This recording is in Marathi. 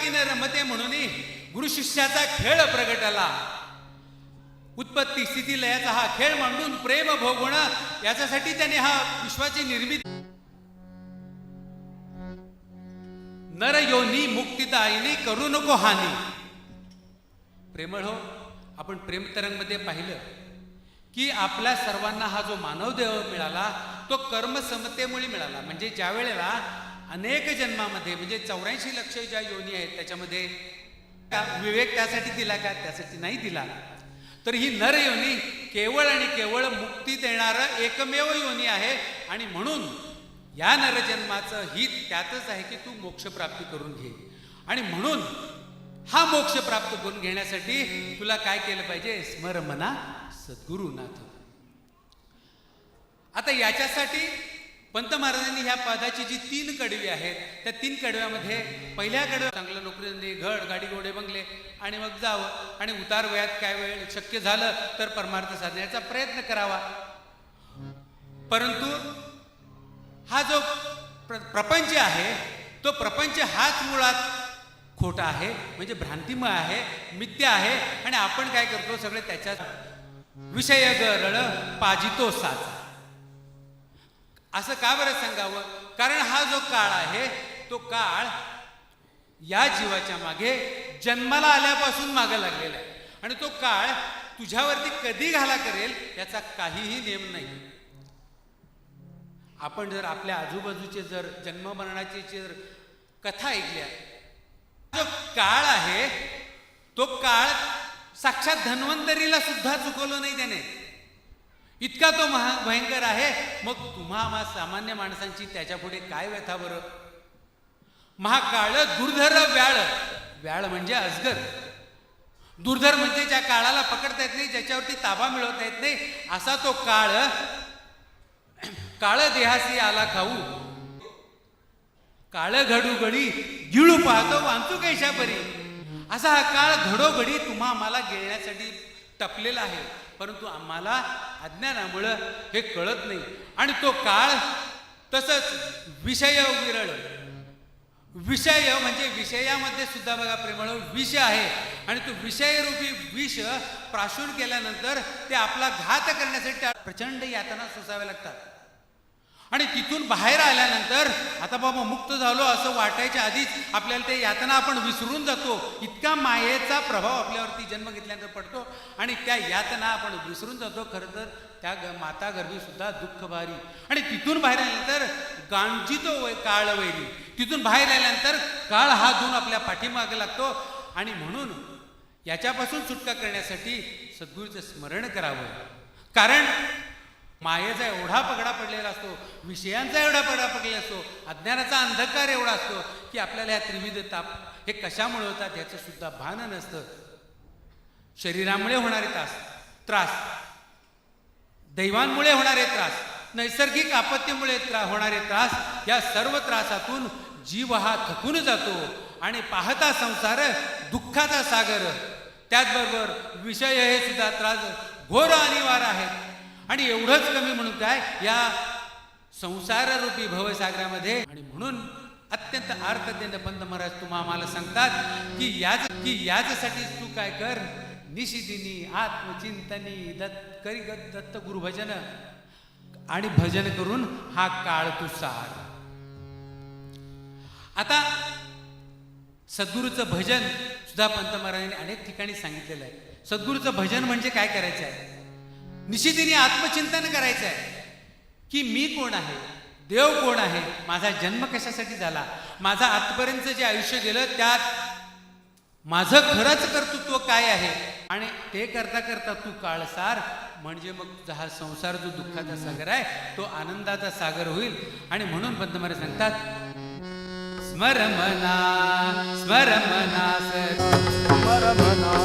एकाकीने रमते म्हणून गुरु शिष्याचा खेळ प्रगटला. उत्पत्ती स्थिती लयाचा हा खेळ मांडून प्रेम भोगवण याच्यासाठी त्याने हा विश्वाची निर्मिती नर योनी मुक्तिदायिनी करू नको हानी. प्रेमळ हो आपण प्रेमतरंगमध्ये पाहिलं की आपल्या सर्वांना हा जो मानवदेह मिळाला तो कर्मसमतेमुळे मिळाला. म्हणजे ज्या वेळेला अनेक जन्मामध्ये म्हणजे चौऱ्याऐंशी लक्ष ज्या योनी आहेत त्याच्यामध्ये विवेक त्यासाठी दिला का? त्यासाठी नाही दिला. तर ही नर योनी केवळ आणि केवळ मुक्ती देणारं एकमेव योनी आहे. आणि म्हणून या नरजन्माचं हित त्यातच आहे की तू मोक्षप्राप्ती करून घे. आणि म्हणून हा मोक्ष प्राप्त करून घेण्यासाठी तुला काय केलं पाहिजे? स्मर मना सद्गुरुनाथ. आता याच्यासाठी पंत महाराजांनी ह्या पदाची जी तीन कडवी आहेत त्या तीन कडव्यामध्ये पहिल्या कडव्या चांगलं नोकरी धंदे गाडी घोडे बंगले आणि मग जावं आणि उतार वयात काय वेळ शक्य झालं तर परमार्थ साधण्याचा प्रयत्न करावा. परंतु हा जो प्र प्रपंच आहे तो प्रपंच हाच मुळात खोटा आहे म्हणजे भ्रांतिमय आहे मिथ्य आहे आणि आपण काय करतो सगळे त्याच्यात विषय गरळ पाजितो साचा. असं का बरं सांगावं? कारण हा जो काळ आहे तो काळ या जीवाच्या मागे जन्माला आल्यापासून मागे लागलेला आहे. आणि तो काळ तुझ्यावरती कधी घाला करेल याचा काहीही नेम नाही. आपण जर आपल्या आजूबाजूचे जर जन्म मरणाची जर कथा ऐकल्या जो काळ आहे तो काळ साक्षात धन्वंतरीला सुद्धा चुकवलं नाही त्याने. इतका तो महा भयंकर आहे. मग तुम्हा आम्हा सामान्य माणसांची त्याच्या पुढे काय व्यथा बरं? महाकाळ दुर्धर व्याळ. व्याळ म्हणजे अजगर. दुर्धर म्हणजे ज्या काळाला पकडता येत नाही ज्याच्यावरती ताबा मिळवता येत नाही असा तो काळ. काळ देहासी आला खाऊ. काळ घडूगडी गिळू पाहतो वांचू कैशा परी असा हा काळ घडोघडी तुम्हा आम्हाला गिळण्यासाठी टपलेला आहे. परंतु आम्हाला अज्ञानामुळं हे कळत नाही. आणि तो काळ तसंच विषय विरळ. विषय म्हणजे विषयामध्ये सुद्धा बघा प्रेमळ विष आहे. आणि तो विषयरूपी विष प्राशून केल्यानंतर ते आपला घात करण्यासाठी प्रचंड यातना सोसाव्या लागतात. आणि तिथून बाहेर आल्यानंतर आता बाबा मुक्त झालो असं वाटायच्या आधीच आपल्याला ते यातना आपण विसरून जातो. इतका मायेचा प्रभाव आपल्यावरती जन्म घेतल्यानंतर पडतो आणि त्या यातना आपण विसरून जातो. खरं तर त्या ग माता गर्भीसुद्धा दुःखभारी. दुःख भारी आणि तिथून बाहेर आल्यानंतर गांजीतो वै काळ वैरी. तिथून बाहेर आल्यानंतर काळ हा धुवून आपल्या पाठीमागे लागतो आणि म्हणून याच्यापासून सुटका करण्यासाठी सद्गुरूचं स्मरण करावं. कारण मायेचा एवढा पगडा पडलेला असतो विषयांचा एवढा पगडा पडलेला असतो अज्ञानाचा अंधकार एवढा असतो की आपल्याला ह्या त्रिविध ताप हे कशामुळे होतात याचं सुद्धा भान नसतं. शरीरामुळे होणारे त्रास त्रास दैवांमुळे होणारे त्रास नैसर्गिक आपत्तीमुळे त्रा होणारे त्रास या सर्व त्रासातून जीव हा थकून जातो आणि पाहता संसार दुःखाचा सागर. त्याचबरोबर विषय हे सुद्धा त्रास घोर अनिवार्य आहेत. आणि एवढंच कमी म्हणून काय? या संसाररूपी भवसागरामध्ये. आणि म्हणून अत्यंत आर्ततेने पंत महाराज तुम्हा आम्हाला सांगतात की याच की याचसाठी तू काय कर? निशिदिनी आत्मचिंतनी दत्त करी ग- दत्त गुरु भजन आणि भजन करून हा काळ तू सार. आता सद्गुरूचं भजन सुद्धा पंत महाराजांनी अनेक ठिकाणी सांगितलेलं आहे. सद्गुरूचं भजन म्हणजे काय करायचं आहे? निश्चितीने आत्मचिंतन करायचं आहे की मी कोण आहे? देव कोण आहे? माझा जन्म कशासाठी झाला? माझा आजपर्यंत जे आयुष्य गेलं त्यात माझं खरंच कर्तृत्व काय आहे? आणि ते करता करता तू काळसार म्हणजे मग तुझा हा संसार जो दुःखाचा सागर आहे तो आनंदाचा सागर होईल. आणि म्हणून पंतमारे सांगतात स्मरमना स्मरमना स्मरमना